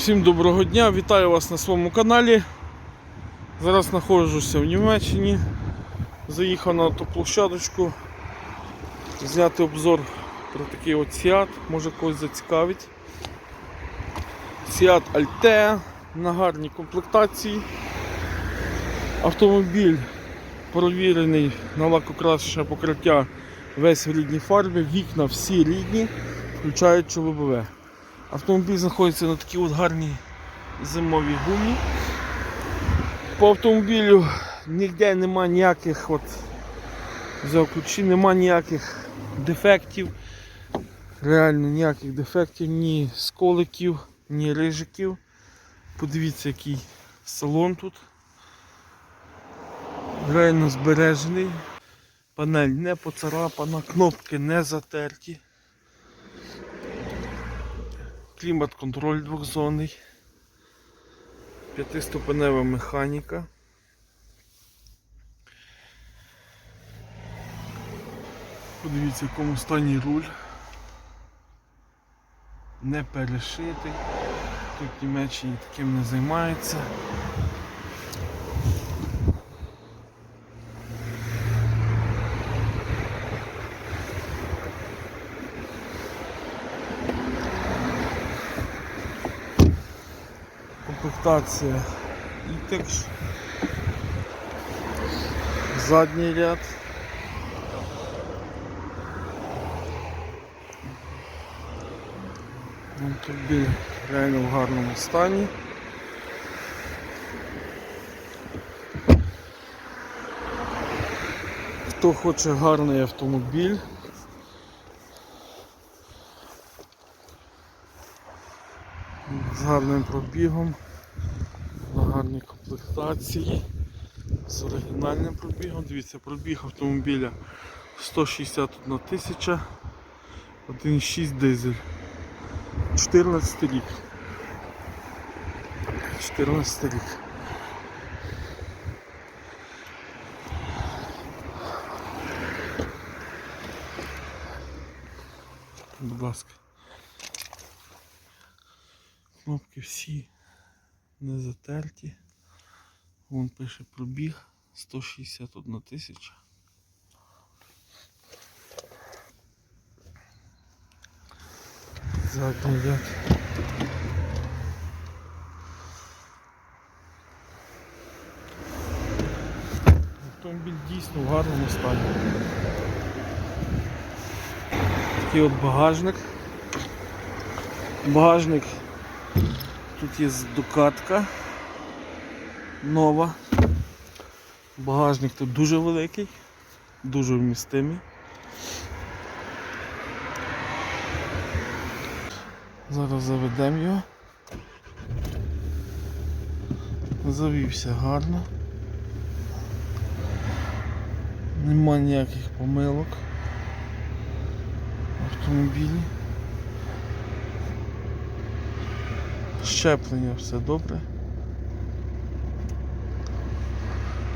Всім доброго дня, вітаю вас на своєму каналі. Зараз знаходжуся в Німеччині. Заїхав на ту площадочку зняти обзор про такий от Seat, може когось зацікавить. Seat Altea на гарній комплектації. Автомобіль провірений на лакокрасочне покриття весь в рідній фарбі, вікна всі рідні, включаючи лобове. Автомобіль знаходиться на такій от гарній зимовій гумі. По автомобілю ніде нема ніяких от взяв нема ніяких дефектів. Реально ніяких дефектів, ні сколиків, ні рижиків. Подивіться, який салон тут. Реально збережений. Панель не поцарапана, кнопки не затерті. Клімат-контроль двохзонний. П'ятиступенева механіка. Подивіться, в якому стані руль. Не перешитий. Тут в Німеччині таким не займаються. Комплектація ITEX. Задній ряд. Автомобіль реально в гарному стані. Хто хоче гарний автомобіль, з гарним пробігом, комплектації, з оригінальним пробігом. Дивіться, пробіг автомобіля 161 тисяча, 1,6 дизель. 14 рік. 14 рік. Будь ласка. Кнопки всі не затерті. Вон пише пробіг 161 тисяча. Задній ряд. Автомобіль дійсно в гарному стані. Такий от багажник. Багажник. Тут є докатка нова. Багажник тут дуже великий, дуже вмістимий. Зараз заведемо його. Завівся гарно. Нема ніяких помилок в автомобілі. Щеплення все добре.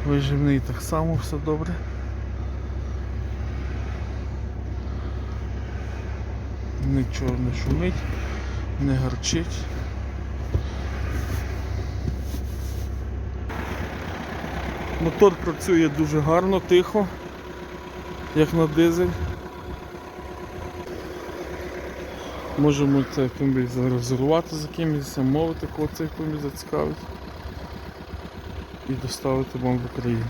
Виживний так само все добре. Нічого не шумить, не гарчить. Мотор працює дуже гарно, тихо, як на дизель. Можемо цей автомобіль зарезервувати за кимось, замовити, кого цей автомобіль зацікавить і доставити вам в Україну.